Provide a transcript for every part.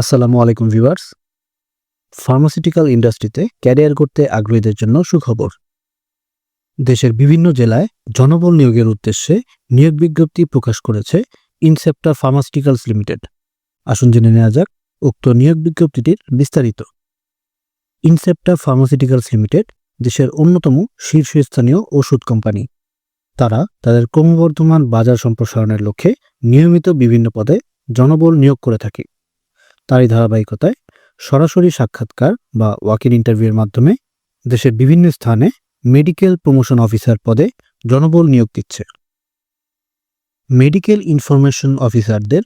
আসসালামু আলাইকুম viewers. Pharmaceutical ইন্ডাস্ট্রিতে ক্যারিয়ার করতে আগ্রহীদের জন্য সুখবর। দেশের বিভিন্ন জেলায় জনবল নিয়োগের উদ্দেশ্যে নিয়োগ বিজ্ঞপ্তি প্রকাশ করেছে ইনসেপ্টার ফার্মাসিউটিক্যালস লিমিটেড। আসুন জেনে নেওয়া যাক উক্ত নিয়োগ বিজ্ঞপ্তিটির বিস্তারিত। ইনসেপ্টার ফার্মাসিউটিক্যালস লিমিটেড দেশের অন্যতম শীর্ষস্থানীয় ওষুধ কোম্পানি। তারা তাদের ক্রমবর্ধমান বাজার সম্প্রসারণের লক্ষ্যে নিয়মিত বিভিন্ন পদে জনবল নিয়োগ করে থাকে। তারই ধারাবাহিকতায় সরাসরি সাক্ষাৎকার বা ওয়াক ইন ইন্টারভিউয়ের মাধ্যমে দেশের বিভিন্ন স্থানে মেডিকেল প্রমোশন অফিসার পদে জনবল নিয়োগ দিচ্ছে। মেডিকেল ইনফরমেশন অফিসারদের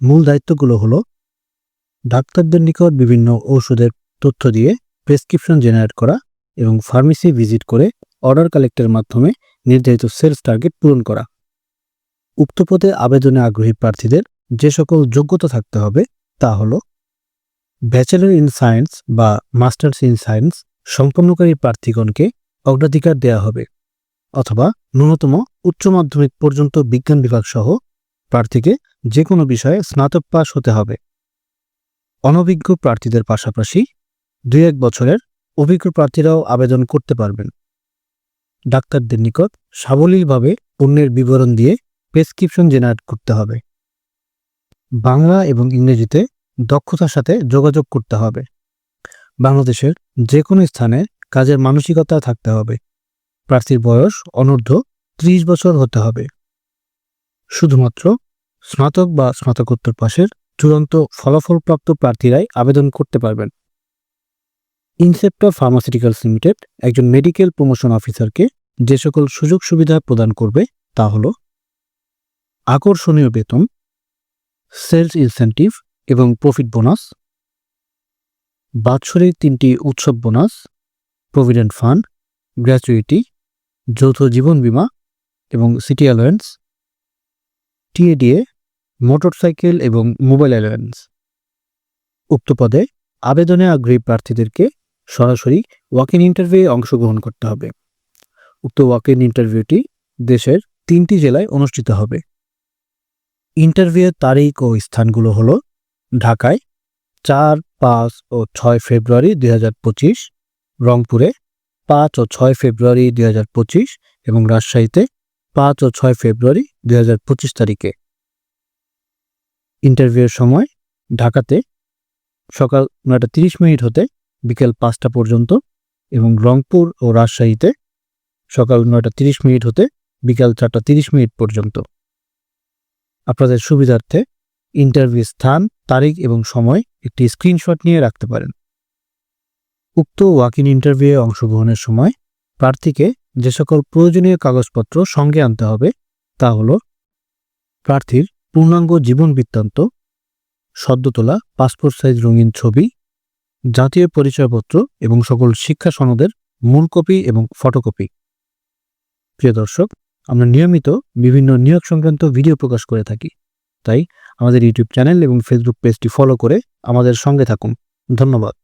মূল দায়িত্বগুলো হলো ডাক্তারদের নিকট বিভিন্ন ঔষধের তথ্য দিয়ে প্রেসক্রিপশন জেনারেট করা এবং ফার্মেসি ভিজিট করে অর্ডার কালেক্টের মাধ্যমে নির্ধারিত সেলস টার্গেট পূরণ করা। উক্ত পদে আবেদনে আগ্রহী প্রার্থীদের যে সকল যোগ্যতা থাকতে হবে তা হল, ব্যাচেলর ইন সায়েন্স বা মাস্টার্স ইন সায়েন্স সম্পন্নকারী প্রার্থীগণকে অগ্রাধিকার দেওয়া হবে, অথবা ন্যূনতম উচ্চ মাধ্যমিক পর্যন্ত বিজ্ঞান বিভাগ সহ প্রার্থীকে যে কোনো বিষয়ে স্নাতক পাশ হতে হবে। অনভিজ্ঞ প্রার্থীদের পাশাপাশি দুই এক বছরের অভিজ্ঞ প্রার্থীরাও আবেদন করতে পারবেন। ডাক্তারদের নিকট সাবলীলভাবে পণ্যের বিবরণ দিয়ে প্রেসক্রিপশন জেনারেট করতে হবে। বাংলা এবং ইংরেজিতে দক্ষতার সাথে যোগাযোগ করতে হবে। বাংলাদেশের যে কোনো স্থানে কাজের মানসিকতা থাকতে হবে। প্রার্থীর বয়স অনূর্ধ্ব ত্রিশ বছর হতে হবে। শুধুমাত্র স্নাতক বা স্নাতকোত্তর পাশের চূড়ান্ত ফলাফলপ্রাপ্ত প্রার্থীরাই আবেদন করতে পারবেন। ইনসেপ্টর ফার্মাসিউটিক্যালস লিমিটেড একজন মেডিকেল প্রমোশন অফিসারকে যে সকল সুযোগ সুবিধা প্রদান করবে তা হল আকর্ষণীয় বেতন, সেলস ইনসেন্টিভ এবং প্রফিট বোনাস। বাৎসরিক তিনটি উৎসব বোনাস, প্রভিডেন্ট ফান্ড, গ্র্যাচুইটি, যৌথ জীবন বীমা এবং city allowance, TA DA, motorcycle এবং মোবাইল অ্যালোয়েন্স। উক্ত পদে আবেদনে আগ্রহী প্রার্থীদেরকে সরাসরি ওয়াক ইন ইন্টারভিউয়ে অংশগ্রহণ করতে হবে। উক্ত ওয়াক ইন ইন্টারভিউটি দেশের তিনটি জেলায় অনুষ্ঠিত হবে। ইন্টারভিউয়ের তারিখ ও স্থানগুলো হলো ঢাকায় চার, পাঁচ ও ছয় ফেব্রুয়ারি দুই হাজার পঁচিশ, রংপুরে পাঁচ ও ছয় ফেব্রুয়ারি দুই হাজার পঁচিশ এবং রাজশাহীতে পাঁচ ও ছয় ফেব্রুয়ারি দু হাজার পঁচিশ তারিখে। ইন্টারভিউয়ের সময় ঢাকাতে সকাল নয়টা তিরিশ মিনিট হতে বিকেল পাঁচটা পর্যন্ত এবং রংপুর ও রাজশাহীতে সকাল নয়টা তিরিশ মিনিট হতে বিকাল চারটা তিরিশ মিনিট পর্যন্ত। আপনাদের সুবিধার্থে ইন্টারভিউ স্থান তারিখ এবং সময় একটি স্ক্রিনশট নিয়ে রাখতে পারেন। উক্ত ওয়াক ইন ইন্টারভিউয়ে অংশগ্রহণের সময় প্রার্থীকে যে সকল প্রয়োজনীয় কাগজপত্র সঙ্গে আনতে হবে তা হল প্রার্থীর পূর্ণাঙ্গ জীবন বৃত্তান্ত, সদ্য তোলা পাসপোর্ট সাইজ রঙিন ছবি, জাতীয় পরিচয়পত্র এবং সকল শিক্ষা সনদের মূল কপি এবং ফটোকপি প্রিয় দর্শক, আমরা নিয়মিত বিভিন্ন নিয়োগ সংক্রান্ত ভিডিও প্রকাশ করে থাকি। তাই আমাদের ইউটিউব চ্যানেল এবং ফেসবুক পেজটি ফলো করে আমাদের সঙ্গে থাকুন। ধন্যবাদ।